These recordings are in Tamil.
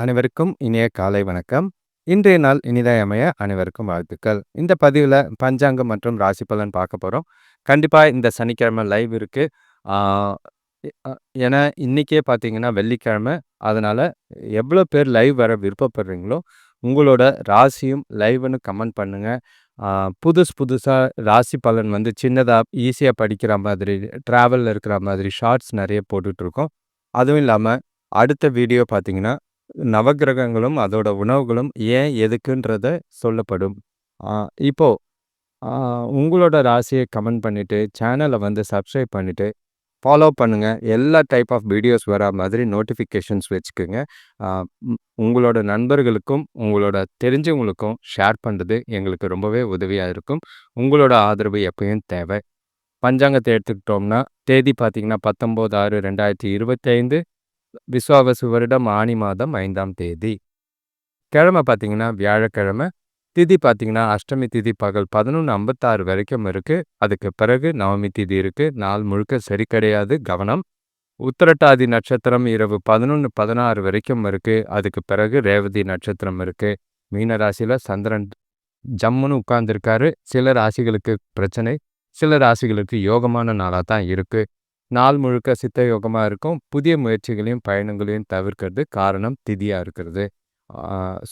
அனைவருக்கும் இனிய காலை வணக்கம். இன்றைய நாள் இனிதாய் அமைய அனைவருக்கும் வாழ்த்துக்கள். இந்த பதிவில் பஞ்சாங்கம் மற்றும் ராசி பலன் பார்க்க போகிறோம் கண்டிப்பாக இந்த சனிக்கிழமை லைவ் இருக்கு. ஏன்னா இன்றைக்கே பார்த்தீங்கன்னா வெள்ளிக்கிழமை. அதனால் எவ்வளோ பேர் லைவ் வர விருப்பப்படுறீங்களோ, உங்களோட ராசியும் லைவ்னு கமெண்ட் பண்ணுங்கள் புதுசு புதுசாக ராசி பலன் வந்து சின்னதாக ஈஸியாக படிக்கிற மாதிரி, ட்ராவலில் இருக்கிற மாதிரி ஷார்ட்ஸ் நிறைய போட்டுட்ருக்கோம். அதுவும் இல்லாமல் அடுத்த வீடியோ பார்த்தீங்கன்னா, நவக்கிரகங்களும், அதோட உணவுகளும் ஏன், எதுக்குன்றத சொல்லப்படும். இப்போது இப்போ உங்களோட ராசியை கமெண்ட் பண்ணிவிட்டு சேனலை வந்து சப்ஸ்கிரைப் பண்ணிவிட்டு ஃபாலோ பண்ணுங்கள் எல்லா டைப் ஆஃப் வீடியோஸ் வர மாதிரி நோட்டிஃபிகேஷன்ஸ் வச்சுக்கோங்க உங்களோட நண்பர்களுக்கும், உங்களோட தெரிஞ்சவங்களுக்கும் ஷேர் பண்ணுறது எங்களுக்கு ரொம்பவே உதவியாக இருக்கும். உங்களோட ஆதரவு எப்பயும் தேவை. பஞ்சாங்கத்தை எடுத்துக்கிட்டோம்னா, தேதி பார்த்திங்கன்னா பத்தொம்போது ஆறு ரெண்டாயிரத்தி இருபத்தைந்து விஸ்வாவசு வருடம் ஆனி மாதம் ஐந்தாம் தேதி. கிழமை பார்த்தீங்கன்னா வியாழக்கிழமை. திதி பார்த்தீங்கன்னா, அஷ்டமி திதி பகல் 11:56 வரைக்கும் இருக்கு. அதுக்கு பிறகு நவமி திதி இருக்கு. நாள் முழுக்க சரி கிடையாது. கவனம். உத்திரட்டாதி நட்சத்திரம் இரவு 11:16 வரைக்கும் இருக்கு. அதுக்கு பிறகு ரேவதி நட்சத்திரம் இருக்கு. மீன ராசியில் சந்திரன் ஜம்முன்னு உட்கார்ந்துருக்காரு சில ராசிகளுக்கு பிரச்சனை. சில ராசிகளுக்கு யோகமான நாளா தான் இருக்கு. நாள் முழுக்க சித்த யோகமா இருக்கும். புதிய முயற்சிகளையும், பயணங்களையும் தவிர்க்கிறது காரணம் திதியாக இருக்கிறது.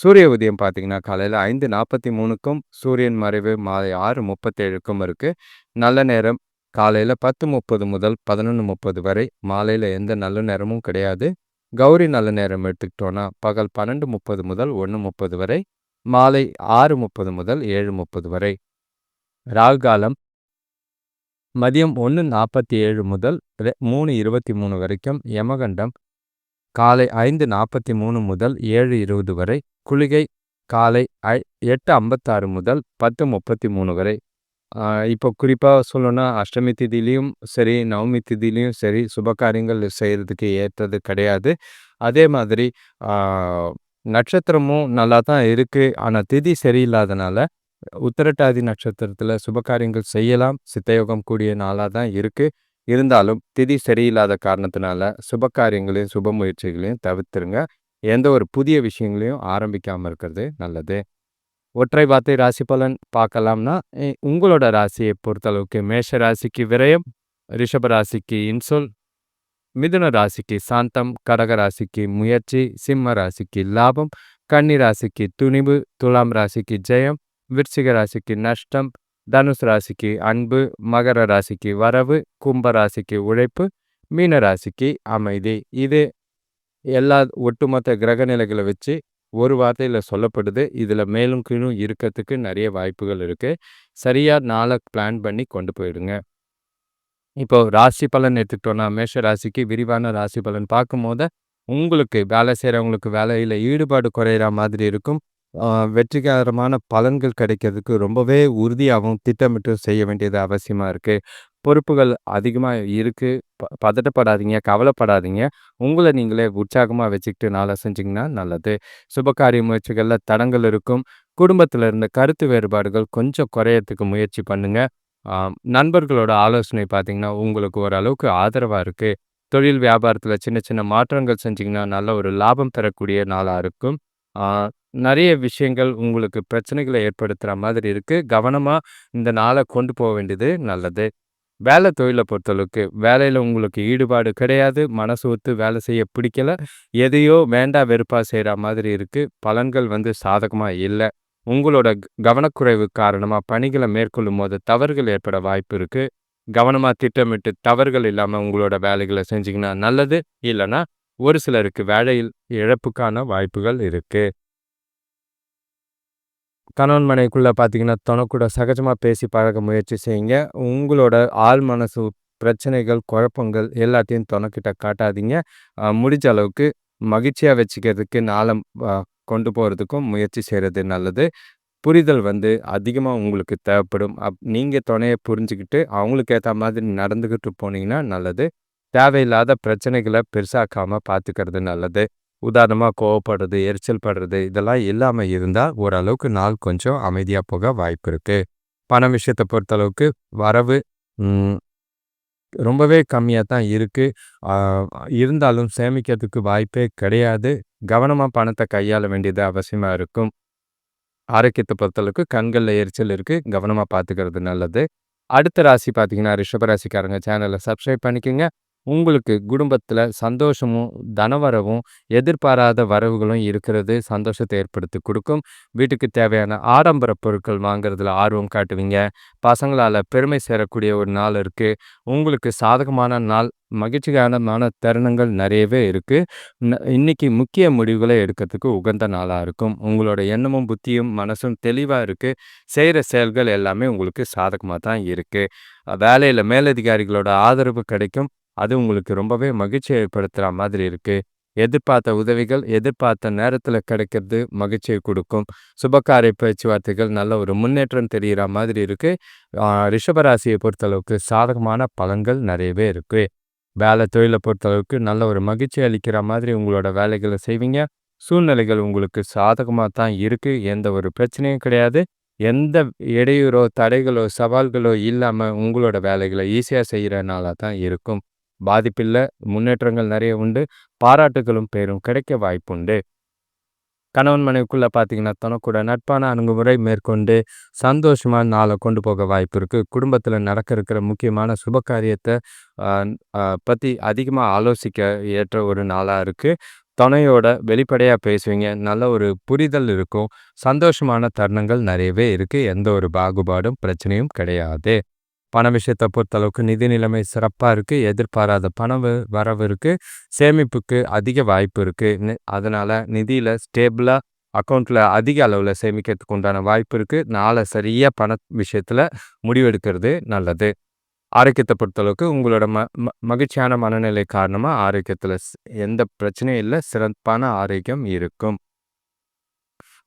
சூரிய உதயம் பார்த்தீங்கன்னா, காலையில 5:43க்கும் சூரியன் மறைவு மாலை 6:37க்கும் இருக்கு. நல்ல நேரம் காலையில 10:30 முதல் 11:30 வரை. மாலையில எந்த நல்ல நேரமும் கிடையாது. கௌரி நல்ல நேரம் எடுத்துக்கிட்டோம்னா, பகல் 12:30 முதல் 1:30 வரை. மாலை 6:30 முதல் 7:30 வரை. ராகு காலம் மதியம் 1:47 முதல் மூணு இருபத்தி மூணு வரைக்கும். யமகண்டம் காலை 5:43 முதல் 7:20 வரை. குளிகை காலை ஐ 8:56 முதல் 10:33 வரை. இப்போ குறிப்பாக சொல்லணும்னா, அஷ்டமி திதியிலையும் சரி, நவமி திதிலையும் சரி, சுபகாரியங்கள் செய்கிறதுக்கு ஏற்றது கிடையாது. அதே மாதிரி நட்சத்திரமும் நல்லா தான் இருக்குது ஆனால் திதி சரியில்லாதனால, உத்தரட்டாதி நட்சத்திரத்தில் சுபகாரியங்கள் செய்யலாம். சித்தயோகம் கூடிய நாளா தான் இருக்கு. இருந்தாலும் திதி சரியில்லாத காரணத்தினால, சுபகாரியங்களையும், சுப முயற்சிகளையும் தவிர்த்துருங்க. எந்த ஒரு புதிய விஷயங்களையும் ஆரம்பிக்காம இருக்கிறது நல்லது. ஒற்றை வார்த்தை ராசி பலன் பார்க்கலாம்னா, உங்களோட ராசியை பொறுத்தளவுக்கு மேஷ ராசிக்கு விரயம், ரிஷப ராசிக்கு இன்சொல், மிதுன ராசிக்கு சாந்தம், கடக ராசிக்கு முயற்சி, சிம்ம ராசிக்கு லாபம், கன்னி ராசிக்கு துணிவு, துலாம் ராசிக்கு ஜெயம், விருச்சிக ராசிக்கு நஷ்டம், தனுசு ராசிக்கு அன்பு, மகர ராசிக்கு வரவு, கும்ப ராசிக்கு உழைப்பு, மீன ராசிக்கு அமைதி. இது எல்லா ஒட்டுமொத்த கிரக நிலைகளை வச்சு ஒரு வார்த்தையில சொல்லப்படுது. இதுல மேலும் கீழும் இருக்கறதுக்கு நிறைய வாய்ப்புகள் இருக்கு. சரியா நாளை பிளான் பண்ணி கொண்டு போயிடுங்க. இப்போ ராசி பலன் எடுத்துக்கிட்டோம்னா, மேஷ ராசிக்கு விரிவான ராசி பலன் பார்க்கும்போது, உங்களுக்கு வேலை செய்கிறவங்களுக்கு வேலையில ஈடுபாடு குறையிற மாதிரி இருக்கும். வெற்றிகரமான பலன்கள் கிடைக்கிறதுக்கு ரொம்பவே உறுதியாகவும் திட்டமிட்டும் செய்ய வேண்டியது அவசியமாக இருக்குது பொறுப்புகள் அதிகமாக இருக்குது ப பதட்டப்படாதீங்க, கவலைப்படாதீங்க. உங்களை நீங்களே உற்சாகமாக வச்சுக்கிட்டு நாளாக செஞ்சிங்கன்னா நல்லது. சுபகாரிய முயற்சிகளில் தடங்கள் இருக்கும். குடும்பத்தில் இருந்த கருத்து வேறுபாடுகள் கொஞ்சம் குறையறதுக்கு முயற்சி பண்ணுங்கள் நண்பர்களோட ஆலோசனை பார்த்தீங்கன்னா, உங்களுக்கு ஓரளவுக்கு ஆதரவாக இருக்குது தொழில் வியாபாரத்தில் சின்ன சின்ன மாற்றங்கள் செஞ்சிங்கன்னா நல்ல ஒரு லாபம் தரக்கூடிய நாளாக இருக்கும். நிறைய விஷயங்கள் உங்களுக்கு பிரச்சனைகளை ஏற்படுத்துகிற மாதிரி இருக்கு. கவனமா இந்த நாள கொண்டு போக வேண்டியது நல்லது. வேலை தொழில பொறுத்தளவுக்கு, வேலையில உங்களுக்கு ஈடுபாடு கிடையாது. மனசு ஒத்து வேலை செய்ய பிடிக்கல. எதையோ வேண்டா வெறுப்பா செய்கிற மாதிரி இருக்கு. பலன்கள் வந்து சாதகமா இல்ல. உங்களோட கவனக்குறைவு கவனக்குறைவு காரணமா பணிகள மேற்கொள்ளும்போது தவறுகள் ஏற்பட வாய்ப்பு இருக்கு. கவனமா திட்டமிட்டு தவறுகள் இல்லாம உங்களோட வேலைகளை செஞ்சீங்கன்னா நல்லது. இல்லன்னா, ஒரு சிலருக்கு வேலையில் இழப்புக்கான வாய்ப்புகள் இருக்கு. கணவன் மனைக்குள்ளே பார்த்தீங்கன்னா, தனக்கூட சகஜமாக பேசி பழக முயற்சி செய்யுங்க. உங்களோட ஆழ் மனசு பிரச்சனைகள், குழப்பங்கள் எல்லாத்தையும் தனக்கிட்ட காட்டாதீங்க. முடிஞ்ச அளவுக்கு மகிழ்ச்சியாக வச்சுக்கிறதுக்கு நாளம் கொண்டு போகிறதுக்கும் முயற்சி செய்கிறது நல்லது. புரிதல் வந்து அதிகமாக உங்களுக்கு தேவைப்படும். அப் நீங்கள் துணையை புரிஞ்சுக்கிட்டு அவங்களுக்கு ஏற்ற மாதிரி நடந்துக்கிட்டு போனீங்கன்னா நல்லது. தேவையில்லாத பிரச்சனைகளை பெருசாக்காமல் பார்த்துக்கிறது நல்லது. உதாரணமாக கோவப்படுறது, எரிச்சல் படுறது இதெல்லாம் இல்லாமல் இருந்தால் ஓரளவுக்கு நாள் கொஞ்சம் அமைதியாக போக வாய்ப்பு இருக்குது பண விஷயத்த பொறுத்தளவுக்கு வரவு ரொம்பவே கம்மியாக தான் இருக்குது இருந்தாலும் சேமிக்கிறதுக்கு வாய்ப்பே கிடையாது. கவனமாக பணத்தை கையாள வேண்டியது அவசியமாக இருக்கும். ஆரோக்கியத்தை பொறுத்தளவுக்கு கண்களில் எரிச்சல் இருக்குது கவனமாக பார்த்துக்கிறது நல்லது. அடுத்த ராசி பார்த்தீங்கன்னா ரிஷபராசிக்காரங்க சேனலை சப்ஸ்கிரைப் பண்ணிக்கோங்க. உங்களுக்கு குடும்பத்தில் சந்தோஷமும் தனவரவும் எதிர்பாராத வரவுகளும் இருக்கிறது. சந்தோஷத்தை ஏற்படுத்தி கொடுக்கும். வீட்டுக்கு தேவையான ஆடம்பர பொருட்கள் வாங்குறதுல ஆர்வம் காட்டுவீங்க. பசங்களால் பெருமை சேரக்கூடிய ஒரு நாள் இருக்குது உங்களுக்கு சாதகமான நாள் மகிழ்ச்சிகரமான தருணங்கள் நிறையவே இருக்குது இன்னைக்கு முக்கிய முடிவுகளை எடுக்கிறதுக்கு உகந்த நாளாக இருக்கும். உங்களோட எண்ணமும் புத்தியும் மனசும் தெளிவாக இருக்குது செய்கிற செயல்கள் எல்லாமே உங்களுக்கு சாதகமாக தான் இருக்குது வேலையில் மேலதிகாரிகளோட ஆதரவு கிடைக்கும். அது உங்களுக்கு ரொம்பவே மகிழ்ச்சி ஏற்படுத்துகிற மாதிரி இருக்குது எதிர்பார்த்த உதவிகள் எதிர்பார்த்த நேரத்தில் கிடைக்கிறது மகிழ்ச்சியை கொடுக்கும். சுபகாரிய பேச்சுவார்த்தைகள் நல்ல ஒரு முன்னேற்றம் தெரிகிற மாதிரி இருக்குது ரிஷபராசியை பொறுத்தளவுக்கு சாதகமான பலன்கள் நிறையவே இருக்குது வேலை தொழிலை பொறுத்தளவுக்கு நல்ல ஒரு மகிழ்ச்சி அளிக்கிற மாதிரி உங்களோட வேலைகளை செய்வீங்க. சூழ்நிலைகள் உங்களுக்கு சாதகமாக தான் இருக்குது எந்த ஒரு பிரச்சனையும் கிடையாது. எந்த இடையூறோ தடைகளோ சவால்களோ இல்லாமல் உங்களோட வேலைகளை ஈஸியாக செய்கிறனால தான் இருக்கும். பாதிப்பில்லை முன்னேற்றங்கள் நிறைய உண்டு பாராட்டுகளும் பேரும் கிடைக்க வாய்ப்புண்டு. கணவன் மனைவிக்குள்ள பார்த்தீங்கன்னா தனக்கூட நட்பான அணுகுமுறை மேற்கொண்டு சந்தோஷமான நாளை கொண்டு போக வாய்ப்பு இருக்குது குடும்பத்தில் நடக்க இருக்கிற முக்கியமான சுப காரியத்தை பற்றி அதிகமாக ஆலோசிக்க ஏற்ற ஒரு நாளாக இருக்குது துணையோட வெளிப்படையாக பேசுவீங்க நல்ல ஒரு புரிதல் இருக்கும் சந்தோஷமான தருணங்கள் நிறையவே இருக்குது எந்த ஒரு பாகுபாடும் பிரச்சனையும் கிடையாது. பண விஷயத்தை பொறுத்தளவுக்கு நிதி நிலைமை சிறப்பாக இருக்குது எதிர்பாராத பணம் வரவு இருக்குது சேமிப்புக்கு அதிக வாய்ப்பு இருக்குது அதனால் நிதியில் ஸ்டேபிளாக அக்கௌண்ட்டில் அதிக அளவில் சேமிக்கிறதுக்கு உண்டான வாய்ப்பு இருக்குது நாளை சரியாக பண விஷயத்தில் முடிவெடுக்கிறது நல்லது. ஆரோக்கியத்தை பொறுத்தளவுக்கு உங்களோட ம மகிழ்ச்சியான மனநிலை காரணமாக ஆரோக்கியத்தில் எந்த பிரச்சனையும் இல்லை சிறப்பான ஆரோக்கியம் இருக்கும்.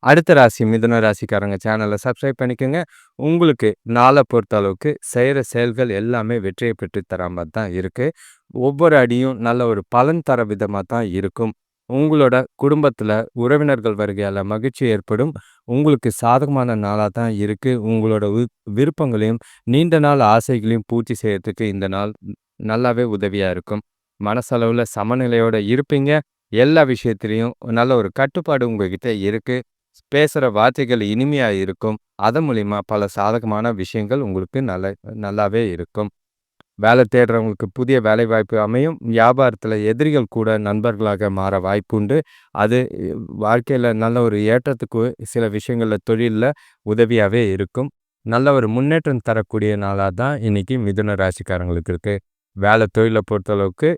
அடுத்த ராசி மிதுன ராசிக்காரங்க சேனலை சப்ஸ்கிரைப் பண்ணிக்கோங்க. உங்களுக்கு நாளை பொறுத்த அளவுக்கு செய்கிற செயல்கள் எல்லாமே வெற்றியை பெற்று தர மாதிரி தான் இருக்குது ஒவ்வொரு அடியும் நல்ல ஒரு பலன் தர விதமாக தான் இருக்கும். உங்களோட குடும்பத்தில் உறவினர்கள் வருகையால் மகிழ்ச்சி ஏற்படும். உங்களுக்கு சாதகமான நாளாக தான் இருக்குது உங்களோட விருப்பங்களையும் நீண்ட நாள் ஆசைகளையும் பூர்த்தி செய்யறதுக்கு இந்த நாள் நல்லாவே உதவியாக இருக்கும். மனசளவில் சமநிலையோடு இருப்பீங்க. எல்லா விஷயத்துலேயும் நல்ல ஒரு கட்டுப்பாடு உங்ககிட்ட இருக்குது பேசுகிற வார்த்தைகள் இனிமையாக இருக்கும். அதன் மூலிமா பல சாதகமான விஷயங்கள் உங்களுக்கு நல்ல நல்லாவே இருக்கும். வேலை தேடுறவங்களுக்கு புதிய வேலை வாய்ப்பு அமையும். வியாபாரத்தில் எதிரிகள் கூட நண்பர்களாக மாற வாய்ப்பு உண்டு அது வாழ்க்கையில் நல்ல ஒரு ஏற்றத்துக்கு சில விஷயங்களில் தொழிலில் உதவியாகவே இருக்கும். நல்ல ஒரு முன்னேற்றம் தரக்கூடிய நாளாக தான் இன்றைக்கி மிதுன ராசிக்காரங்களுக்கு இருக்குது வேலை தொழிலை பொறுத்தளவுக்கு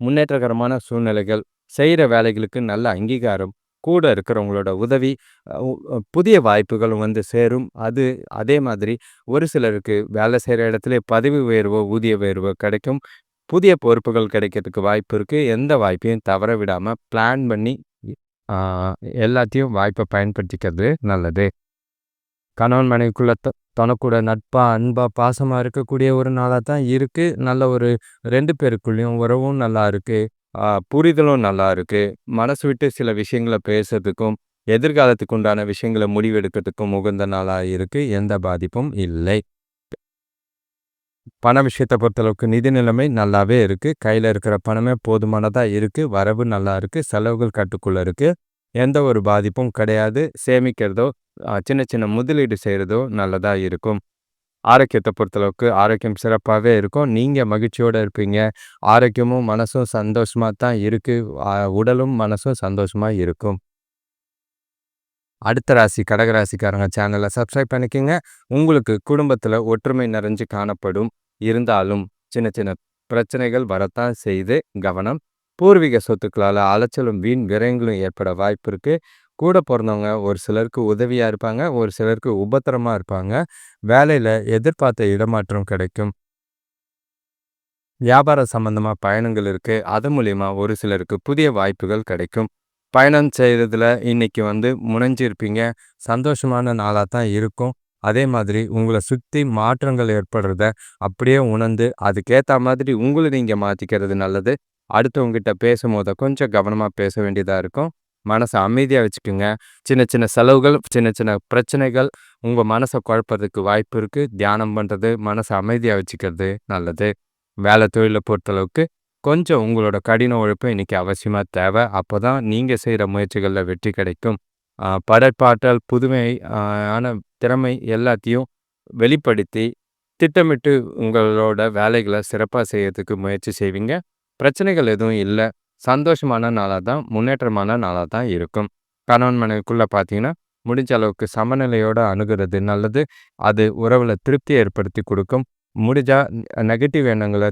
முன்னேற்றகரமான சூழ்நிலைகள் செய்கிற வேலைகளுக்கு நல்ல அங்கீகாரம் கூட இருக்கிறவங்களோட உதவி புதிய வாய்ப்புகளும் வந்து சேரும். அது அதே மாதிரி ஒரு சிலருக்கு வேலை செய்கிற இடத்துல பதவி உயர்வோ ஊதிய உயர்வோ கிடைக்கும். புதிய பொறுப்புகள் கிடைக்கிறதுக்கு வாய்ப்பு இருக்குது எந்த வாய்ப்பையும் தவற விடாமல் பிளான் பண்ணி எல்லாத்தையும் வாய்ப்பை பயன்படுத்திக்கிறது நல்லது. கணவன் மனைவிக்குள்ள தனக்கூட நட்பாக அன்பாக பாசமாக இருக்கக்கூடிய ஒரு நாளாக தான் இருக்குது நல்ல ஒரு ரெண்டு பேருக்குள்ளேயும் உறவும் நல்லா இருக்குது புரிதலும் நல்லா இருக்கு. மனசு விட்டு சில விஷயங்கள பேசுறதுக்கும், எதிர்காலத்துக்கு உண்டான விஷயங்கள முடிவெடுக்கிறதுக்கும் உகந்த நாளாக இருக்கு. எந்த பாதிப்பும் இல்லை. பண விஷயத்த பொறுத்தளவுக்கு நிதி நிலைமை நல்லாவே இருக்கு. கையில இருக்கிற பணமே போதுமானதாக இருக்கு. வரவு நல்லா இருக்கு. செலவுகள் கட்டுக்குள்ள இருக்கு. எந்த ஒரு பாதிப்பும் கிடையாது. சேமிக்கிறதோ, சின்ன சின்ன முதலீடு செய்கிறதோ நல்லதாக இருக்கும். ஆரோக்கியத்தை பொறுத்தளவுக்கு ஆரோக்கியம் சிறப்பாகவே இருக்கும். நீங்கள் மகிழ்ச்சியோடு இருப்பீங்க. ஆரோக்கியமும் மனசும் சந்தோஷமாக தான் இருக்குது உடலும் மனசும் சந்தோஷமாக இருக்கும். அடுத்த ராசி கடகராசிக்காரங்க சேனலை சப்ஸ்கிரைப் பண்ணிக்கோங்க. உங்களுக்கு குடும்பத்தில் ஒற்றுமை நிறைஞ்சு காணப்படும். இருந்தாலும் சின்ன சின்ன பிரச்சனைகள் வரத்தான் செய்து கவனம். பூர்வீக சொத்துக்களால் அலைச்சலும் வீண் விரயங்களும் ஏற்பட வாய்ப்பு இருக்குது கூட பிறந்தவங்க ஒரு சிலருக்கு உதவியாக இருப்பாங்க ஒரு சிலருக்கு உபத்திரமாக இருப்பாங்க. வேலையில் எதிர்பார்த்த இடமாற்றம் கிடைக்கும். வியாபார சம்பந்தமாக பயணங்கள் இருக்குது அது மூலிமா ஒரு சிலருக்கு புதிய வாய்ப்புகள் கிடைக்கும். பயணம் செய்கிறதுல இன்றைக்கி வந்து முனைஞ்சிருப்பீங்க. சந்தோஷமான நாளாக தான் இருக்கும். அதே மாதிரி உங்களை சுற்றி மாற்றங்கள் ஏற்படுறத அப்படியே உணர்ந்து அதுக்கேற்ற மாதிரி உங்களை நீங்கள் மாற்றிக்கிறது நல்லது. அடுத்தவங்ககிட்ட பேசும்போது கொஞ்சம் கவனமாக பேச வேண்டியதாக இருக்கும். மனசை அமைதியாக வச்சுக்கோங்க சின்ன சின்ன செலவுகள் சின்ன சின்ன பிரச்சனைகள் உங்கள் மனசை குழப்பறதுக்கு வாய்ப்பு இருக்குது தியானம் பண்ணுறது மனசை அமைதியாக வச்சுக்கிறது நல்லது வேலை தொழிலை பொறுத்தளவுக்கு கொஞ்சம் உங்களோட கடின உழைப்பு இன்றைக்கி அவசியமாக தேவை. அப்போ தான் நீங்கள் செய்கிற முயற்சிகளில் வெற்றி கிடைக்கும். படைப்பாற்றல், புதுமை ஆன திறமை எல்லாத்தையும் வெளிப்படுத்தி, திட்டமிட்டு உங்களோட வேலைகளை சிறப்பாக செய்யறதுக்கு முயற்சி செய்வீங்க. பிரச்சனைகள் எதுவும் இல்லை சந்தோஷமான நாளாக தான், முன்னேற்றமான நாளா தான் இருக்கும். கணவன் மனைவிக்குள்ள பார்த்தீங்கன்னா, முடிஞ்ச அளவுக்கு சமநிலையோட அணுகுறது நல்லது. அது உறவுல திருப்தி ஏற்படுத்தி கொடுக்கும் முடிஞ்சா நெகட்டிவ் எண்ணங்களை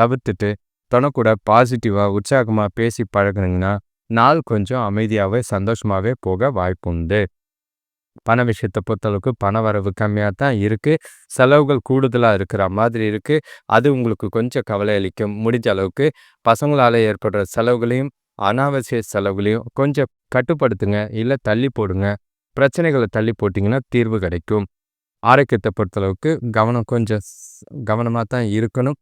தவிர்த்துட்டு, தனக்கூட பாசிட்டிவா, உற்சாகமா பேசி பழகுனீங்கன்னா, நாள் கொஞ்சம் அமைதியாவே, சந்தோஷமாவே போக வாய்ப்பு உண்டு பண விஷயத்தை பொறுத்தளவுக்கு பண வரவு கம்மியாக தான் இருக்குது செலவுகள் கூடுதலாக இருக்கிற மாதிரி இருக்குது அது உங்களுக்கு கொஞ்சம் கவலை அளிக்கும். முடிஞ்ச அளவுக்கு பசங்களால் ஏற்படுற செலவுகளையும், அனாவசிய செலவுகளையும் கொஞ்சம் கட்டுப்படுத்துங்க. இல்லை தள்ளி போடுங்க. பிரச்சனைகளை தள்ளி போட்டிங்கன்னா தீர்வு கிடைக்கும். ஆரோக்கியத்தை பொறுத்தளவுக்கு கவனம் கொஞ்சம் கவனமாக தான் இருக்கணும்.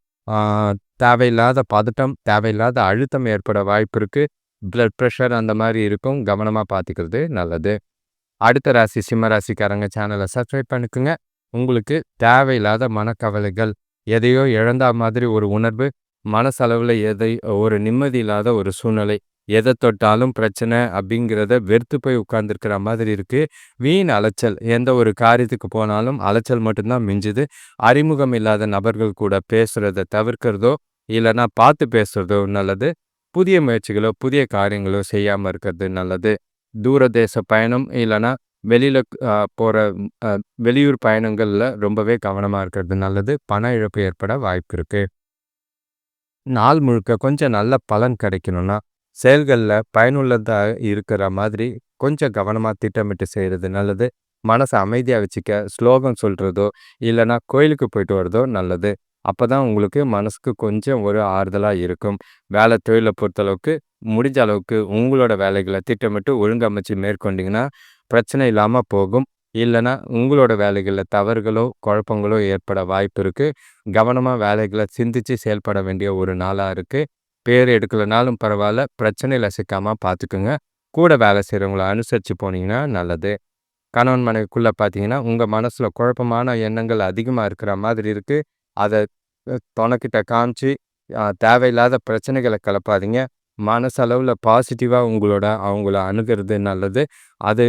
தேவையில்லாத பதட்டம், தேவையில்லாத அழுத்தம் ஏற்பட வாய்ப்பு இருக்குது ப்ளட் ப்ரெஷர் அந்த மாதிரி இருக்கும். கவனமாக பார்த்துக்கிறது நல்லது. அடுத்த ராசி சிம்ம ராசிக்காரங்க சேனலை சப்ஸ்கிரைப் பண்ணிக்கோங்க உங்களுக்கு தேவையில்லாத மனக்கவலைகள், எதையோ இழந்தா மாதிரி ஒரு உணர்வு, மனசளவுல எதை ஒரு நிம்மதி இல்லாத ஒரு சூழ்நிலை. எதை தொட்டாலும் பிரச்சனை அப்படிங்கிறத வெறுத்து போய் உட்கார்ந்துருக்கிற மாதிரி இருக்கு. வீண் அலைச்சல். எந்த ஒரு காரியத்துக்கு போனாலும் அலைச்சல் மட்டும்தான் மிஞ்சுது. அறிமுகம் இல்லாத நபர்கள் கூட பேசுகிறத தவிர்க்கிறதோ, இல்லைனா பார்த்து பேசுகிறதோ நல்லது. புதிய முயற்சிகளோ, புதிய காரியங்களோ செய்யாமல் இருக்கிறது நல்லது. தூரதேச பயணம் இல்லைன்னா வெளியில் போகிற வெளியூர் பயணங்களில் ரொம்பவே கவனமாக இருக்கிறது நல்லது. பண இழப்பு ஏற்பட வாய்ப்பு இருக்கு. நாள் முழுக்க கொஞ்சம் நல்ல பலன் கிடைக்கணும்னா, செயல்களில் பயனுள்ளதாக இருக்கிற மாதிரி கொஞ்சம் கவனமாக திட்டமிட்டு செய்கிறது நல்லது. மனசை அமைதியாக வச்சுக்க ஸ்லோகம் சொல்கிறதோ இல்லைனா கோயிலுக்கு போயிட்டு வர்றதோ நல்லது. அப்போ தான் உங்களுக்கு மனசுக்கு கொஞ்சம் ஒரு ஆறுதலாக இருக்கும். வேலை தொழிலை பொறுத்தளவுக்கு, முடிஞ்ச அளவுக்கு உங்களோட வேலைகளை திட்டமிட்டு ஒழுங்கமைச்சு மேற்கொண்டிங்கன்னா பிரச்சனை இல்லாமல் போகும். இல்லைனா உங்களோட வேலைகளில் தவறுகளோ, குழப்பங்களோ ஏற்பட வாய்ப்பு இருக்குது கவனமாக வேலைகளை சிந்திச்சு செயல்பட வேண்டிய ஒரு நாளாக இருக்குது பேர் எடுக்கலைனாலும் பரவாயில்ல பிரச்சனையில் சிக்காமல் பார்த்துக்குங்க. கூட வேலை செய்கிறவங்கள அனுசரித்து போனீங்கன்னா நல்லது. கணவன் மனைவிக்குள்ளே பார்த்தீங்கன்னா, உங்கள் மனசில் குழப்பமான எண்ணங்கள் அதிகமாக இருக்கிற மாதிரி இருக்குது அதை தொணக்கிட்ட காமிச்சு, தேவையில்லாத பிரச்சனைகளை கிளப்பாதீங்க. மனசளவில் பாசிட்டிவாக உங்களோட அவங்கள அணுகுறது நல்லது. அது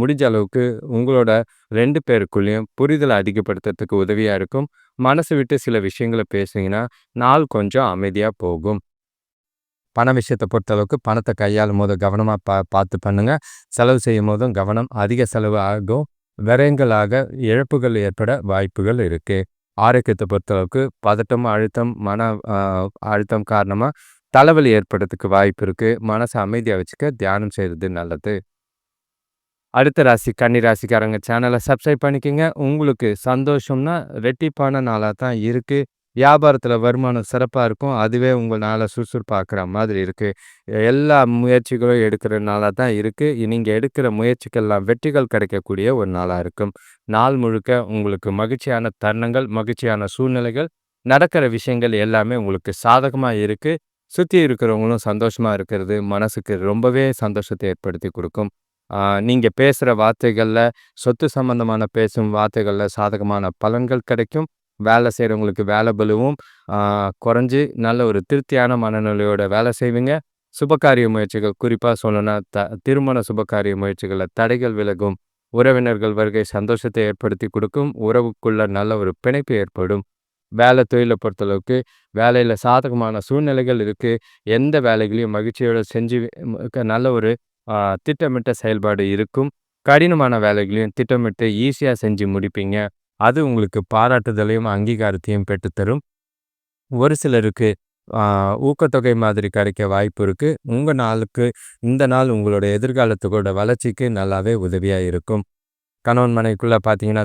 முடிஞ்ச அளவுக்கு உங்களோட ரெண்டு பேருக்குள்ளேயும் புரிதலை அதிகப்படுத்துறதுக்கு உதவியாக இருக்கும். மனசு விட்டு சில விஷயங்கள பேசுனீங்கன்னா, நாள் கொஞ்சம் அமைதியாக போகும். பண விஷயத்தை பொறுத்தளவுக்கு கையாளும் போது கவனமாக பா பார்த்து பண்ணுங்கள் செலவு செய்யும் போதும் கவனம். அதிக செலவு ஆகும். விரயங்களாக இழப்புகள் ஏற்பட வாய்ப்புகள் இருக்குது ஆரோக்கியத்தை பொறுத்தளவுக்கு பதட்டம், அழுத்தம், மன அழுத்தம் காரணமாக தலைவலி ஏற்படுறதுக்கு வாய்ப்பு இருக்குது மனசை அமைதியாக வச்சுக்க தியானம் செய்கிறது நல்லது. அடுத்த ராசி கன்னி ராசிக்காரங்க சேனலை சப்ஸ்கிரைப் பண்ணிக்கோங்க உங்களுக்கு சந்தோஷம்னா ரெட்டிப்பான நாளாக தான் இருக்குது வியாபாரத்தில் வருமானம் சிறப்பாக இருக்கும். அதுவே உங்க நாள சுறுசுறுப்பாக்குற மாதிரி இருக்குது எல்லா முயற்சிகளும் எடுக்கிற நாளாக தான் இருக்குது நீங்கள் எடுக்கிற முயற்சிகள்லாம் வெற்றிகள் கிடைக்கக்கூடிய ஒரு நாளாக இருக்கும். நாள் முழுக்க உங்களுக்கு மகிழ்ச்சியான தருணங்கள், மகிழ்ச்சியான சூழ்நிலைகள், நடக்கிற விஷயங்கள் எல்லாமே உங்களுக்கு சாதகமாக இருக்குது சுற்றி இருக்கிறவங்களும் சந்தோஷமாக இருக்கிறது மனசுக்கு ரொம்பவே சந்தோஷத்தை ஏற்படுத்தி கொடுக்கும் நீங்கள் பேசுகிற வார்த்தைகளில் சொத்து சம்பந்தமான பேசும் வார்த்தைகளில் சாதகமான பலன்கள் கிடைக்கும். வேலை செய்கிறவங்களுக்கு வேலை பலுவும் குறைஞ்சி நல்ல ஒரு திருப்தியான மனநிலையோட வேலை செய்வீங்க. சுபகாரிய முயற்சிகள் குறிப்பாக சொல்லணும்னா, த திருமண சுபகாரிய முயற்சிகளில் தடைகள் விலகும். உறவினர்கள் வருகை சந்தோஷத்தை ஏற்படுத்தி கொடுக்கும் உறவுக்குள்ள நல்ல ஒரு பிணைப்பு ஏற்படும். வேலை தொழிலை பொறுத்தளவுக்கு, வேலையில் சாதகமான சூழ்நிலைகள் இருக்குது எந்த வேலைகளையும் மகிழ்ச்சியோட செஞ்சு நல்ல ஒரு திட்டமிட்ட செயல்பாடு இருக்கும். கடினமான வேலைகளையும் திட்டமிட்டு ஈஸியாக செஞ்சு முடிப்பீங்க. அது உங்களுக்கு பாராட்டுதலையும், அங்கீகாரத்தையும் பெற்றுத்தரும். ஒரு சிலருக்கு ஊக்கத்தொகை மாதிரி கிடைக்க வாய்ப்பு இருக்குது உங்கள் நாளுக்கு இந்த நாள் உங்களோட எதிர்காலத்துக்கோட வளர்ச்சிக்கு நல்லாவே உதவியாக இருக்கும். கணவன் மனைக்குள்ளே பார்த்தீங்கன்னா,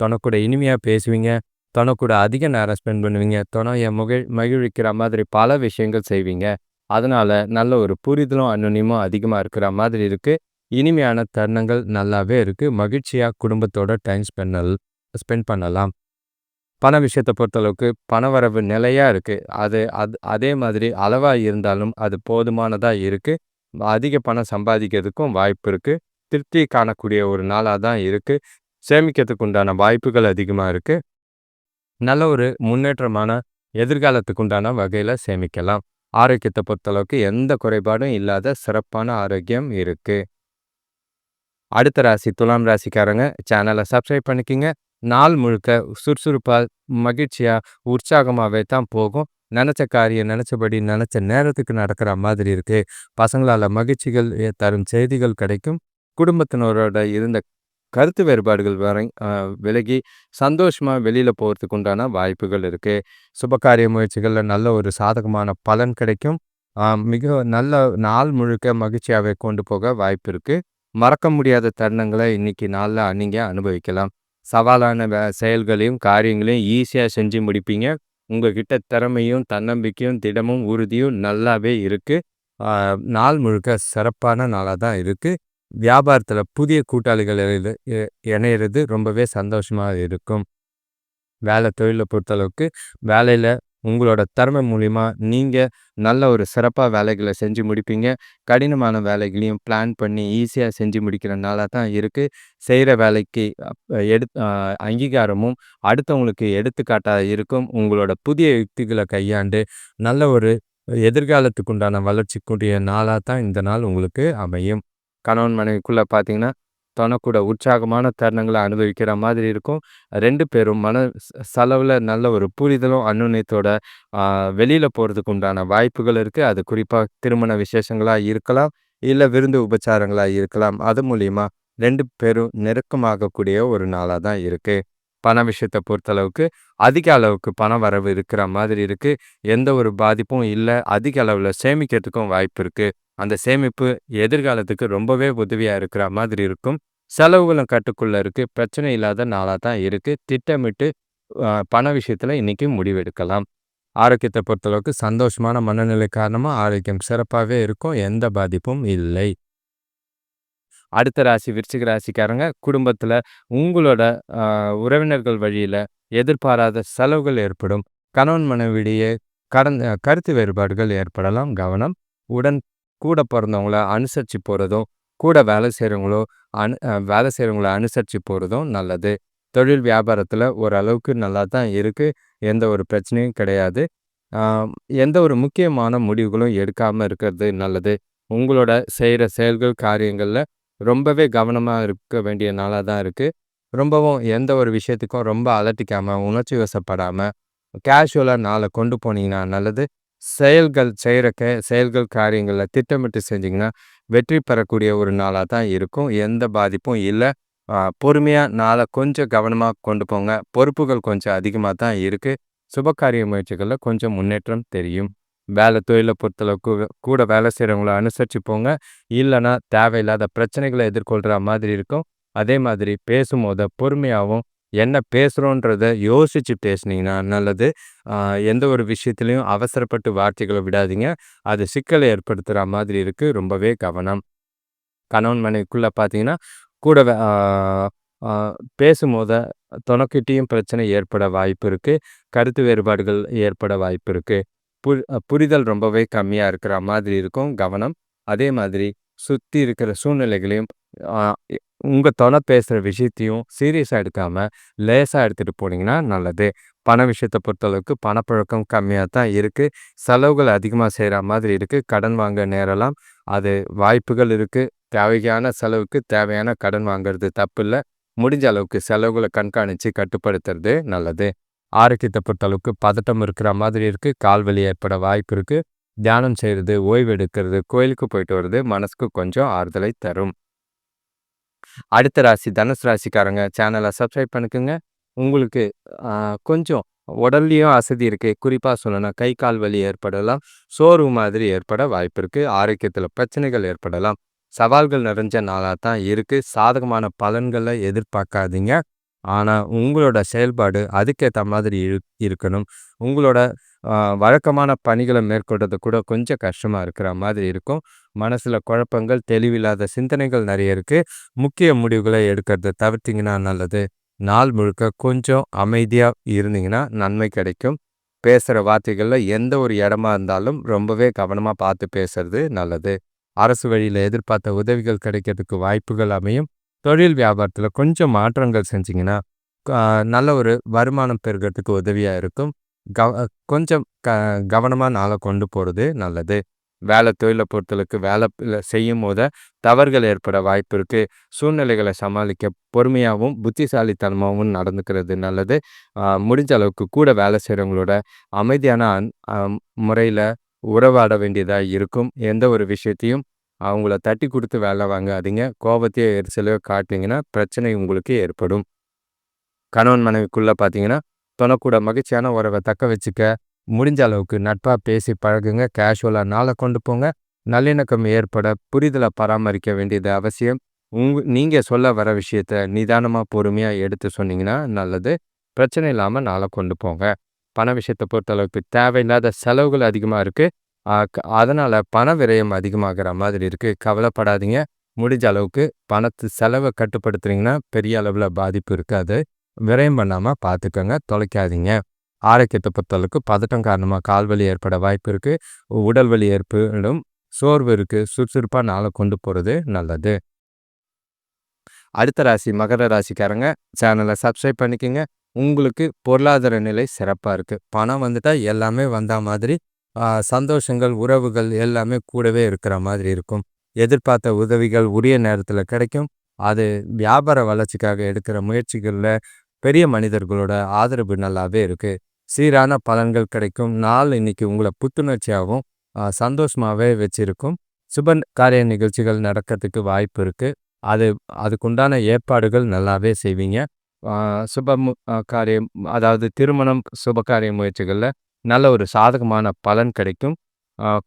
தொணக்கூட இனிமையாக பேசுவீங்க. தொணக்கூட அதிக நேரம் ஸ்பெண்ட் பண்ணுவீங்க. துணையை முகிழ் மகிழ்விக்கிற மாதிரி பல விஷயங்கள் செய்வீங்க. அதனால நல்ல ஒரு புரிதலும், அந்யோன்யமும் அதிகமா இருக்கிற மாதிரி இருக்கு. இனிமையான தருணங்கள் நல்லாவே இருக்கு. மகிழ்ச்சியா குடும்பத்தோட டைம் ஸ்பெண்ட் ஸ்பெண்ட் பண்ணலாம். பண விஷயத்த பொறுத்தளவுக்கு பணவரவு நிலையா இருக்கு. அது அது அதே மாதிரி அளவா இருந்தாலும் அது போதுமானதா இருக்கு. அதிக பணம் சம்பாதிக்கிறதுக்கும் வாய்ப்பு இருக்கு. திருப்தி காணக்கூடிய ஒரு நாளா தான் இருக்கு. சேமிக்கிறதுக்கு உண்டான வாய்ப்புகள் அதிகமா இருக்கு. நல்ல ஒரு முன்னேற்றமான எதிர்காலத்துக்கு உண்டான வகையில் சேமிக்கலாம். ஆரோக்கியத்தை பொறுத்தளவுக்கு எந்த குறைபாடும் இல்லாத சிறப்பான ஆரோக்கியம் இருக்குது அடுத்த ராசி துலாம் ராசிக்காரங்க சேனலை சப்ஸ்கிரைப் பண்ணிக்கிங்க. நாள் முழுக்க சுறுசுறுப்பாக மகிழ்ச்சியாக உற்சாகமாகவே தான் போகும். நினச்ச காரியம் நினச்சபடி நினச்ச நேரத்துக்கு நடக்கிற மாதிரி இருக்குது பசங்களால் மகிழ்ச்சிகள் தரும் செய்திகள் கிடைக்கும். குடும்பத்தினரோட இருந்த கருத்து வேறுபாடுகள் வரை விலகி சந்தோஷமாக வெளியில் போகிறதுக்கு உண்டான வாய்ப்புகள் இருக்குது சுபகாரிய முயற்சிகளில் நல்ல ஒரு சாதகமான பலன் கிடைக்கும். மிக நல்ல நாள் முழுக்க மகிழ்ச்சியாகவே கொண்டு போக வாய்ப்பு இருக்குது மறக்க முடியாத தருணங்களை இன்னைக்கு நாளில் நீங்கள் அனுபவிக்கலாம். சவாலான வே செயல்களையும் காரியங்களையும் ஈஸியாக செஞ்சு முடிப்பீங்க. உங்ககிட்ட திறமையும் தன்னம்பிக்கையும் திடமும் உறுதியும் நல்லாவே இருக்குது நாள் முழுக்க சிறப்பான நாளாக தான் இருக்குது வியாபாரத்தில் புதிய கூட்டாளிகள் இணையிறது ரொம்பவே சந்தோஷமாக இருக்கும். வேலை தொழிலை பொறுத்தளவுக்கு வேலையில் உங்களோட திறமை மூலிமா நீங்கள் நல்ல ஒரு சிறப்பாக வேலைகளை செஞ்சு முடிப்பீங்க. கடினமான வேலைகளையும் பிளான் பண்ணி ஈஸியாக செஞ்சு முடிக்கிறனால தான் இருக்குது செய்கிற வேலைக்கு எடு அங்கீகாரமும் அடுத்தவங்களுக்கு எடுத்துக்காட்டாக இருக்கும். உங்களோட புதிய யுக்திகளை கையாண்டு நல்ல ஒரு எதிர்காலத்துக்கு உண்டான வளர்ச்சிக்குரிய நாளாக தான் இந்த நாள் உங்களுக்கு அமையும். கணவன் மனைவிக்குள்ளே பார்த்தீங்கன்னா தனக்கூட உற்சாகமான தருணங்களை அனுபவிக்கிற மாதிரி இருக்கும். ரெண்டு பேரும் மன செலவில் நல்ல ஒரு புரிதலும் அன்னுண்ணியத்தோட வெளியில் போகிறதுக்கு உண்டான வாய்ப்புகள் இருக்குது அது குறிப்பாக திருமண விசேஷங்களாக இருக்கலாம் இல்லை விருந்து உபச்சாரங்களாக இருக்கலாம். அது மூலிமா ரெண்டு பேரும் நெருக்கமாகக்கூடிய ஒரு நாளாக தான் இருக்குது பண விஷயத்தை பொறுத்தளவுக்கு அதிக அளவுக்கு பண வரவு இருக்கிற மாதிரி இருக்குது எந்த ஒரு பாதிப்பும் இல்லை. அதிக அளவில் சேமிக்கிறதுக்கும் வாய்ப்பு இருக்குது அந்த சேமிப்பு எதிர்காலத்துக்கு ரொம்பவே உதவியாக இருக்கிற மாதிரி இருக்கும். செலவுகளும் கட்டுக்குள்ளே இருக்குது பிரச்சனை இல்லாத நாளாக தான் இருக்குது திட்டமிட்டு பண விஷயத்தில் இன்றைக்கி முடிவெடுக்கலாம். ஆரோக்கியத்தை பொறுத்தளவுக்கு சந்தோஷமான மனநிலை காரணமாக ஆரோக்கியம் சிறப்பாகவே இருக்கும். எந்த பாதிப்பும் இல்லை. அடுத்த ராசி விருச்சிக ராசிக்காரங்க குடும்பத்தில் உங்களோட உறவினர்கள் வழியில் எதிர்பாராத செலவுகள் ஏற்படும். கணவன் மனைவிடையே கடந்த கருத்து வேறுபாடுகள் ஏற்படலாம். கவனம். உடன் கூட பிறந்தவங்கள அனுசரித்து போகிறதும் கூட வேலை செய்கிறவங்களோ அனு வேலை செய்கிறவங்கள அனுசரித்து போகிறதும் நல்லது. தொழில் வியாபாரத்தில் ஓரளவுக்கு நல்லா தான் இருக்குது எந்த ஒரு பிரச்சனையும் கிடையாது. எந்த ஒரு முக்கியமான முடிவுகளும் எடுக்காமல் இருக்கிறது நல்லது. உங்களோட செய்கிற செயல்கள் காரியங்களில் ரொம்பவே கவனமாக இருக்க வேண்டிய நாளாக தான் இருக்குது ரொம்பவும் எந்த ஒரு விஷயத்துக்கும் ரொம்ப அலட்டிக்காமல் உணர்ச்சி வசப்படாமல் கேஷுவலாக நாளை கொண்டு போனீங்கன்னா நல்லது. செயல்கள் செய்கிற கே செயல்கள் காரியங்களில் திட்டமிட்டு செஞ்சிங்கன்னா வெற்றி பெறக்கூடிய ஒரு நாளாக தான் இருக்கும். எந்த பாதிப்பும் இல்லை. பொறுமையாக நாளை கொஞ்சம் கவனமாக கொண்டு போங்க. பொறுப்புகள் கொஞ்சம் அதிகமாக தான் இருக்குது சுபகாரிய முயற்சிகளில் கொஞ்சம் முன்னேற்றம் தெரியும். வேலை தொழிலை பொறுத்தளவுக்கு கூட வேலை செய்கிறவங்கள அனுசரித்து போங்க. இல்லைன்னா தேவையில்லாத பிரச்சனைகளை எதிர்கொள்கிற மாதிரி இருக்கும். அதே மாதிரி பேசும்போது பொறுமையாகவும் என்ன பேசுகிறோன்றத யோசித்து பேசுனீங்கன்னா நல்லது. எந்த ஒரு விஷயத்துலையும் அவசரப்பட்டு வார்த்தைகளை விடாதீங்க. அது சிக்கலை ஏற்படுத்துகிற மாதிரி இருக்குது ரொம்பவே கவனம். கணவன் மனைவிக்குள்ளே பார்த்தீங்கன்னா கூட பேசும்போது துணக்கிட்டையும் பிரச்சனை ஏற்பட வாய்ப்பு இருக்குது கருத்து வேறுபாடுகள் ஏற்பட வாய்ப்பு இருக்குது புரி புரிதல் ரொம்பவே கம்மியாக இருக்கிற மாதிரி இருக்கும் கவனம். அதே மாதிரி சுற்றி இருக்கிற சூழ்நிலைகளையும் உங்கள் தொலை பேசுகிற விஷயத்தையும் சீரியஸாக எடுக்காமல் லேசாக எடுத்துகிட்டு போனீங்கன்னா நல்லது. பண விஷயத்தை பொறுத்தளவுக்கு பணப்பழக்கம் கம்மியாக தான் இருக்குது செலவுகள் அதிகமாக செய்கிற மாதிரி இருக்குது கடன் வாங்க நேரலாம் அது வாய்ப்புகள் இருக்குது தேவையான செலவுக்கு தேவையான கடன் வாங்குறது தப்பு இல்லை முடிஞ்ச அளவுக்கு செலவுகளை கண்காணித்து கட்டுப்படுத்துறது நல்லது. ஆரோக்கியத்தை பொறுத்தளவுக்கு பதட்டம் இருக்கிற மாதிரி இருக்குது கால் வலி ஏற்பட வாய்ப்பு இருக்குது தியானம் செய்கிறது ஓய்வு எடுக்கிறது கோயிலுக்கு போயிட்டு வர்றது மனசுக்கு கொஞ்சம் ஆறுதலை தரும். அடுத்த ராசி தனுசு ராசிக்காரங்க சேனலை சப்ஸ்கிரைப் பண்ணிக்கோங்க. உங்களுக்கு கொஞ்சம் உடல்லையும் அசதி இருக்குது குறிப்பாக சொல்லணும்னா கை கால் வலி ஏற்படலாம். சோர்வு மாதிரி ஏற்பட வாய்ப்பு இருக்குது ஆரோக்கியத்தில் பிரச்சனைகள் ஏற்படலாம். சவால்கள் நிறைஞ்ச நாளாக தான் இருக்குது சாதகமான பலன்களை எதிர்பார்க்காதீங்க. ஆனால் உங்களோட செயல்பாடு அதுக்கேற்ற மாதிரி இரு இருக்கணும். உங்களோட வழக்கமான பணிகளை மேற்கொள்றது கூட கொஞ்சம் கஷ்டமாக இருக்கிற மாதிரி இருக்கும். மனசில் குழப்பங்கள் தெளிவில்லாத சிந்தனைகள் நிறைய இருக்குது முக்கிய முடிவுகளை எடுக்கிறத தவிர்த்திங்கன்னா நல்லது. நாள் முழுக்க கொஞ்சம் அமைதியாக இருந்தீங்கன்னா நன்மை கிடைக்கும். பேசுகிற வார்த்தைகளில் எந்த ஒரு இடமா இருந்தாலும் ரொம்பவே கவனமாக பார்த்து பேசுறது நல்லது. அரசு வழியில் எதிர்பார்த்த உதவிகள் கிடைக்கிறதுக்கு வாய்ப்புகள் அமையும். தொழில் வியாபாரத்தில் கொஞ்சம் மாற்றங்கள் செஞ்சிங்கன்னா நல்ல ஒரு வருமானம் பெருகிறதுக்கு உதவியாக இருக்கும் கவ கொஞ்சம் க கவனமாக நாளை கொண்டு போகிறது நல்லது. வேலை தொழிலை பொறுத்தளவுக்கு வேலை செய்யும் போத தவறுகள் ஏற்பட வாய்ப்பு இருக்குது சூழ்நிலைகளை சமாளிக்க பொறுமையாகவும் புத்திசாலித்தனமாகவும் நடந்துக்கிறது நல்லது. முடிஞ்ச அளவுக்கு கூட வேலை செய்கிறவங்களோட அமைதியான முறையில் உறவாட வேண்டியதாக இருக்கும். எந்த ஒரு விஷயத்தையும் அவங்கள தட்டி கொடுத்து வேலை வாங்காதீங்க. கோபத்தையோ, எரிச்சலையோ காட்டினீங்கன்னா பிரச்சனை உங்களுக்கு ஏற்படும். கணவன் மனைவிக்குள்ள பார்த்தீங்கன்னா, தொனக்கூட மகிழ்ச்சியான உறவ தக்க வச்சுக்க, முடிஞ்ச அளவுக்கு நட்பா பேசி பழகுங்க. கேஷுவலா நாளை கொண்டு போங்க. நல்லிணக்கம் ஏற்பட புரிதல பராமரிக்க வேண்டியது அவசியம். உங் நீங்க சொல்ல வர விஷயத்த நிதானமா, பொறுமையா எடுத்து சொன்னீங்கன்னா நல்லது. பிரச்சனை இல்லாம நாளை கொண்டு போங்க. பண விஷயத்த பொறுத்தளவுக்கு தேவையில்லாத செலவுகள் அதிகமா இருக்கு. அதனால் பண விரயம் அதிகமாகிற மாதிரி இருக்குது கவலைப்படாதீங்க. முடிஞ்ச அளவுக்கு பணத்து செலவை கட்டுப்படுத்துறீங்கன்னா பெரிய அளவில் பாதிப்பு இருக்காது. விரயம் பண்ணாமல் பார்த்துக்கோங்க தொலைக்காதீங்க. ஆரோக்கியத்தை பொறுத்தளவுக்கு பதட்டம் காரணமாக கால் வலி ஏற்பட வாய்ப்பு இருக்குது உடல் வலி ஏற்படும். சோர்வு இருக்குது சுறுசுறுப்பாக நாளை கொண்டு போகிறது நல்லது. அடுத்த ராசி மகர ராசிக்காரங்க. சேனலை சப்ஸ்கிரைப் பண்ணிக்கோங்க உங்களுக்கு பொருளாதார நிலை சிறப்பாக இருக்குது பணம் வந்துட்டால் எல்லாமே வந்த மாதிரி, சந்தோஷங்கள், உறவுகள் எல்லாமே கூடவே இருக்கிற மாதிரி இருக்கும். எதிர்பார்த்த உதவிகள் உரிய நேரத்தில் கிடைக்கும். அது வியாபார வளர்ச்சிக்காக எடுக்கிற முயற்சிகளில் பெரிய மனிதர்களோட ஆதரவு நல்லாவே இருக்கு. சீரான பலன்கள் கிடைக்கும். நாள் இன்னைக்கு உங்களை புத்துணர்ச்சியாகவும் சந்தோஷமாகவே வச்சுருக்கும் வச்சிருக்கும். சுப காரிய நிகழ்ச்சிகள் நடக்கிறதுக்கு வாய்ப்பு இருக்கு. அது அதுக்குண்டான ஏற்பாடுகள் நல்லாவே செய்வீங்க. சுப காரியம் அதாவது திருமணம், சுப காரிய முயற்சிகளில் நல்ல ஒரு சாதகமான பலன் கிடைக்கும்.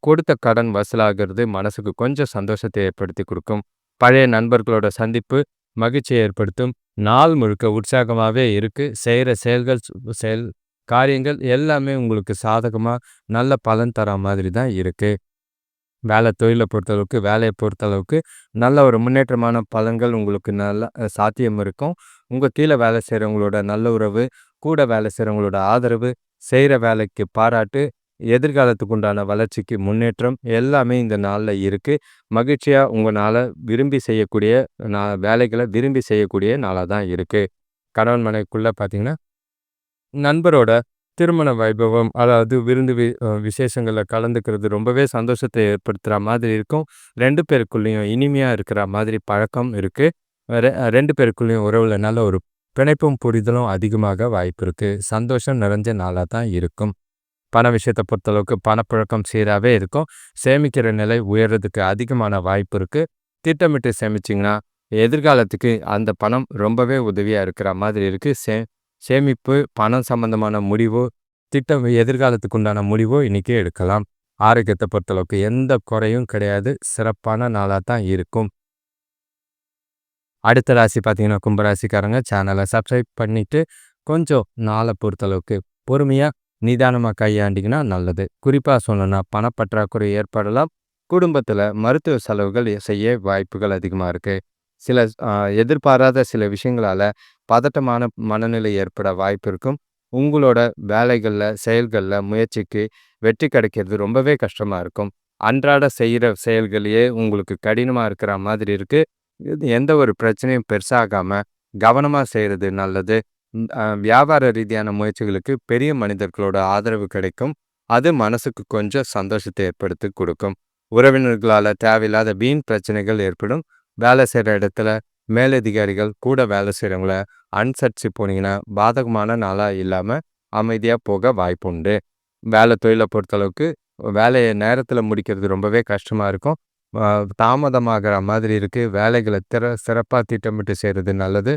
கொடுத்த கடன் வசூலாகிறது மனசுக்கு கொஞ்சம் சந்தோஷத்தை ஏற்படுத்தி கொடுக்கும் பழைய நண்பர்களோட சந்திப்பு மகிழ்ச்சியை ஏற்படுத்தும். நாள் முழுக்க உற்சாகமாவே இருக்கு. செய்கிற செயல்கள் செயல் காரியங்கள் எல்லாமே உங்களுக்கு சாதகமா, நல்ல பலன் தர மாதிரி தான் இருக்கு. வேலை தொழில பொறுத்தளவுக்கு வேலையை பொறுத்தளவுக்கு நல்ல ஒரு முன்னேற்றமான பலன்கள் உங்களுக்கு நல்ல சாத்தியம் இருக்கும். உங்க கீழ வேலை செய்றவங்களோட நல்ல உறவு, கூட வேலை செய்கிறவங்களோட ஆதரவு, செய்கிற வேலைக்கு பாராட்டு, எதிர்காலத்துக்கு உண்டான வளர்ச்சிக்கு முன்னேற்றம் எல்லாமே இந்த நாளில் இருக்குது மகிழ்ச்சியாக உங்கள் நாளை விரும்பி செய்யக்கூடிய நான் வேலைகளை விரும்பி செய்யக்கூடிய நாளாக தான் இருக்குது கணவன் மனைக்குள்ளே பார்த்தீங்கன்னா, நண்பரோட திருமண வைபவம் அதாவது விருந்து வி விசேஷங்களில் கலந்துக்கிறது ரொம்பவே சந்தோஷத்தை ஏற்படுத்துகிற மாதிரி இருக்கும். ரெண்டு பேருக்குள்ளேயும் இனிமையாக இருக்கிற மாதிரி பழக்கம் இருக்குது ரெ 2 பேருக்குள்ளயும் உறவுல நல்ல ஒரு பிணைப்பும், புரிதலும் அதிகமாக வாய்ப்பு இருக்கு. சந்தோஷம் நிறைஞ்ச நாளா தான் இருக்கும். பண விஷயத்த பொறுத்தளவுக்கு பணப்புழக்கம் சீராவே இருக்கும். சேமிக்கிற நிலை உயர்றதுக்கு அதிகமான வாய்ப்பு இருக்கு. திட்டமிட்டு சேமிச்சீங்கன்னா, எதிர்காலத்துக்கு அந்த பணம் ரொம்பவே உதவியா இருக்கிற மாதிரி இருக்கு. சே சேமிப்பு, பணம் சம்பந்தமான முடிவோ, திட்டம் எதிர்காலத்துக்கு உண்டான முடிவோ இன்னைக்கு எடுக்கலாம். ஆரோக்கியத்தை பொறுத்தளவுக்கு எந்த குறையும் கிடையாது. சிறப்பான நாளா தான் இருக்கும். அடுத்த ராசி பார்த்தீங்கன்னா, கும்பராசிக்காரங்க. சேனலை சப்ஸ்கிரைப் பண்ணிவிட்டு கொஞ்சம் நாளை பொறுத்தளவுக்கு பொறுமையாக நிதானமாக கையாண்டிங்கன்னா நல்லது. குறிப்பாக சொல்லணும்னா பணப்பற்றாக்குறை ஏற்படலாம். குடும்பத்தில் மருத்துவ செலவுகள் செய்ய வாய்ப்புகள் அதிகமாக இருக்குது சில எதிர்பாராத சில விஷயங்களால் பதட்டமான மனநிலை ஏற்பட வாய்ப்பு இருக்கும். உங்களோட வேலைகளில் செயல்களில் முயற்சிக்கு வெற்றி கிடைக்கிறது ரொம்பவே கஷ்டமாக இருக்கும். அன்றாட செய்கிற செயல்களையே உங்களுக்கு கடினமாக இருக்கிற மாதிரி இருக்குது எந்த ஒரு பிரச்சனையும் பெருசாகாம கவனமா செய்கிறது நல்லது. வியாபார ரீதியான முயற்சிகளுக்கு பெரிய மனிதர்களோட ஆதரவு கிடைக்கும். அது மனசுக்கு கொஞ்சம் சந்தோஷத்தை ஏற்படுத்தி கொடுக்கும் உறவினர்களால தேவையில்லாத வீண் பிரச்சனைகள் ஏற்படும். வேலை செய்ற இடத்துல மேலதிகாரிகள், கூட வேலை செய்கிறவங்கள அனுசரித்து போனீங்கன்னா, பாதகமான நாளா இல்லாம அமைதியா போக வாய்ப்புண்டு. வேலை தொழில பொறுத்தளவுக்கு வேலையை நேரத்தில் முடிக்கிறது ரொம்பவே கஷ்டமா இருக்கும். தாமதமாகிற மாதிரி இருக்கு. வேலைகளை திற சிறப்பா திட்டமிட்டு செய்கிறது நல்லது.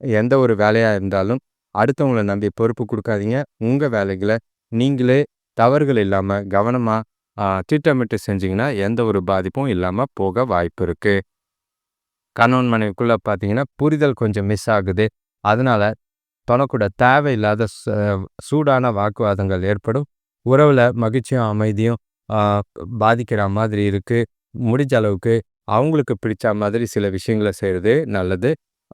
எந்த ஒரு வேலையா இருந்தாலும் அடுத்தவங்கள நம்பி பொறுப்பு கொடுக்காதீங்க உங்க வேலைகளை நீங்களே தவறுகள் இல்லாம கவனமா திட்டமிட்டு செஞ்சீங்கன்னா, எந்த ஒரு பாதிப்பும் இல்லாம போக வாய்ப்பு இருக்கு. கணவன் மனைவிக்குள்ள பார்த்தீங்கன்னா, புரிதல் கொஞ்சம் மிஸ் ஆகுது. அதனால தொணக்கூட தேவையில்லாத ச சூடான வாக்குவாதங்கள் ஏற்படும். உறவுல மகிழ்ச்சியும், அமைதியும் பாதிக்கிற மாதிரி இருக்கு. முடிஞ்ச அளவுக்கு அவங்களுக்கு பிடிச்ச மாதிரி சில விஷயங்கள செய்கிறது நல்லது.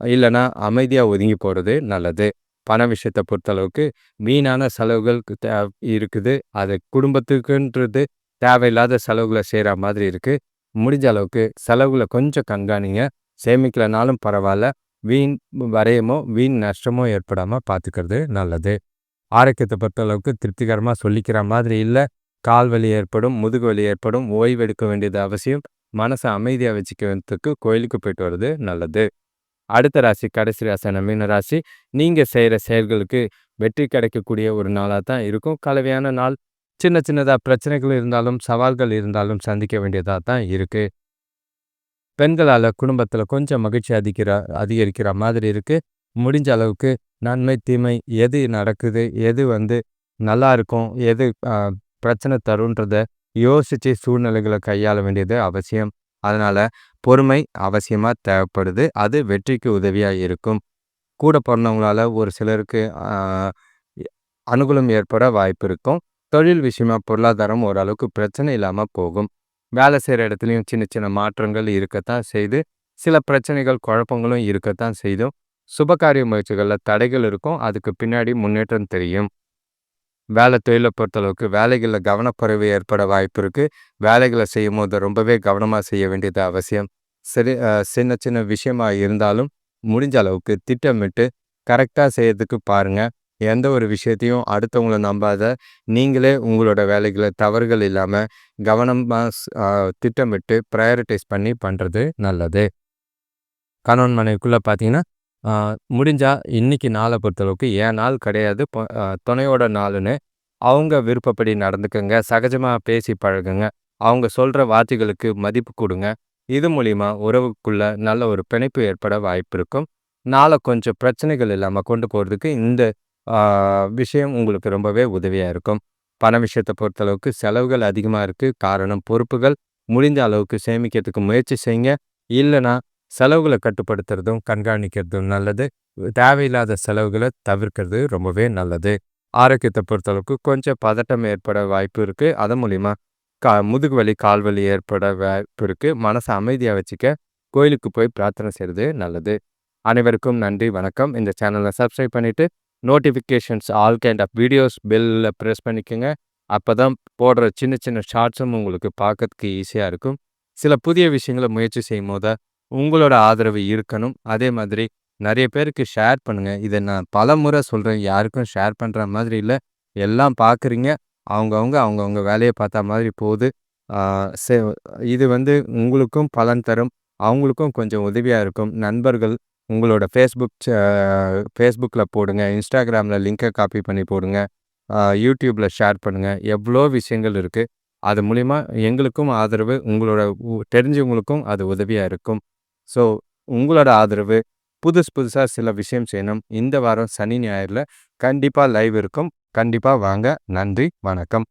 இல்லைனா அமைதியா ஒதுங்கி போறது நல்லது. பண விஷயத்த பொறுத்தளவுக்கு வீணான செலவுகள் தே இருக்குது. அது குடும்பத்துக்குன்றது தேவையில்லாத செலவுகள செய்கிற மாதிரி இருக்கு. முடிஞ்ச அளவுக்கு செலவுகள கொஞ்சம் கண்காணிங்க. சேமிக்கலனாலும் பரவாயில்ல வீண் வரையமோ, வீண் நஷ்டமோ ஏற்படாம பார்த்துக்கிறது நல்லது. ஆரோக்கியத்தை பொறுத்தளவுக்கு திருப்திகரமாக சொல்லிக்கிற மாதிரி இல்லை கால் வலி ஏற்படும் முதுகு வலி ஏற்படும் ஓய்வு எடுக்க வேண்டியது அவசியம். மனசை அமைதியாக வச்சுக்கிறதுக்கு கோயிலுக்கு போயிட்டு வர்றது நல்லது. அடுத்த ராசி கடைசி ராசியான மீன ராசி. நீங்கள் செய்கிற செயல்களுக்கு வெற்றி கிடைக்கக்கூடிய ஒரு நாளாக தான் இருக்கும். கலவையான நாள். சின்ன சின்னதாக பிரச்சனைகள் இருந்தாலும் சவால்கள் இருந்தாலும் சந்திக்க வேண்டியதாக தான் இருக்குது பெண்களால் குடும்பத்தில் கொஞ்சம் மகிழ்ச்சி அதிகிற அதிகரிக்கிற மாதிரி இருக்குது முடிஞ்ச அளவுக்கு நன்மை தீமை எது நடக்குது எது வந்து நல்லா இருக்கும் எது பிரச்சனை தருன்றத யோசித்து சூழ்நிலைகளை கையாள வேண்டியது அவசியம். அதனால் பொறுமை அவசியமாக தேவைப்படுது. அது வெற்றிக்கு உதவியாக இருக்கும். கூட பிறந்தவங்களால ஒரு சிலருக்கு அனுகூலம் ஏற்பட வாய்ப்பு இருக்கும். தொழில் விஷயமா பொருளாதாரம் ஓரளவுக்கு பிரச்சனை இல்லாமல் போகும். வேலை செய்கிற இடத்துலையும் சின்ன சின்ன மாற்றங்கள் இருக்கத்தான் செய்து சில பிரச்சனைகள் குழப்பங்களும் இருக்கத்தான் செய்தும் சுபகாரிய முயற்சிகளில் தடைகள் இருக்கும். அதுக்கு பின்னாடி முன்னேற்றம் தெரியும். வேலை தொழிலை பொறுத்தளவுக்கு வேலைகளில் கவனக்குறைவு ஏற்பட வாய்ப்பு இருக்குது வேலைகளை செய்யும் போது ரொம்பவே கவனமாக செய்ய வேண்டியது அவசியம். சரி சின்ன சின்ன விஷயமாக இருந்தாலும் முடிஞ்ச அளவுக்கு திட்டமிட்டு கரெக்டாக செய்யறதுக்கு பாருங்கள் எந்த ஒரு விஷயத்தையும் அடுத்தவங்கள நம்பாத நீங்களே உங்களோட வேலைகளை தவறுகள் இல்லாமல் கவனமாக திட்டமிட்டு ப்ரையாரிட்டைஸ் பண்ணி பண்ணுறது நல்லது. கணவன் மனைவிக்குள்ளே பார்த்தீங்கன்னா முடிஞ்சால் இன்றைக்கி நாளை பொறுத்தளவுக்கு ஏன் நாள் கிடையாது. துணையோட நாளுன்னு அவங்க விருப்பப்படி நடந்துக்கங்க. சகஜமாக பேசி பழகுங்க. அவங்க சொல்கிற வார்த்தைகளுக்கு மதிப்பு கொடுங்க. இது மூலிமா உறவுக்குள்ள நல்ல ஒரு பிணைப்பு ஏற்பட வாய்ப்பு இருக்கும். நாளை கொஞ்சம் பிரச்சனைகள் இல்லாமல் கொண்டு போகிறதுக்கு இந்த விஷயம் உங்களுக்கு ரொம்பவே உதவியாக இருக்கும். பண விஷயத்தை பொறுத்தளவுக்கு செலவுகள் அதிகமாக இருக்குது காரணம் பொறுப்புகள். முடிஞ்ச அளவுக்கு சேமிக்கிறதுக்கு முயற்சி செய்யுங்க. இல்லைன்னா செலவுகளை கட்டுப்படுத்துறதும் கண்காணிக்கிறதும் நல்லது. தேவையில்லாத செலவுகளை தவிர்க்கிறது ரொம்பவே நல்லது. ஆரோக்கியத்தை பொறுத்தளவுக்கு கொஞ்சம் பதட்டம் ஏற்பட வாய்ப்பு இருக்குது அதன் மூலிமா கா முதுகு வலி கால் வலி ஏற்பட வாய்ப்பு இருக்குது மனசை அமைதியாக வச்சுக்க கோயிலுக்கு போய் பிரார்த்தனை செய்கிறது நல்லது. அனைவருக்கும் நன்றி வணக்கம். இந்த சேனலை சப்ஸ்கிரைப் பண்ணிவிட்டு notifications all kind of videos பெல்லில் press பண்ணிக்கோங்க. அப்போ தான் போடுற சின்ன சின்ன ஷார்ட்ஸும் உங்களுக்கு பார்க்கறதுக்கு ஈஸியாக இருக்கும். சில புதிய விஷயங்களை முயற்சி செய்யும் போது உங்களோட ஆதரவு இருக்கணும். அதே மாதிரி நிறைய பேருக்கு ஷேர் பண்ணுங்கள் இதை நான் பல முறை சொல்கிறேன் யாருக்கும் ஷேர் பண்ணுற மாதிரி இல்லை. எல்லாம் பார்க்குறீங்க அவங்கவுங்க அவங்கவுங்க வேலையை பார்த்தா மாதிரி போகுது. சே இது வந்து உங்களுக்கும் பலன் தரும். அவங்களுக்கும் கொஞ்சம் உதவியாக இருக்கும். நண்பர்கள் உங்களோட ஃபேஸ்புக் ஃபேஸ்புக்கில் போடுங்க. இன்ஸ்டாகிராமில் லிங்கை காப்பி பண்ணி போடுங்க. யூடியூப்பில் ஷேர் பண்ணுங்கள் எவ்வளோ விஷயங்கள் இருக்குது அது மூலிமா எங்களுக்கும் ஆதரவு உங்களோட தெரிஞ்சவங்களுக்கும் அது உதவியாக இருக்கும். ஸோ உங்களோட ஆதரவு புதுசு புதுசாக சில விஷயம் செய்யணும். இந்த வாரம் சனி ஞாயிறில் கண்டிப்பாக லைவ் இருக்கும். கண்டிப்பாக வாங்க. நன்றி. வணக்கம்.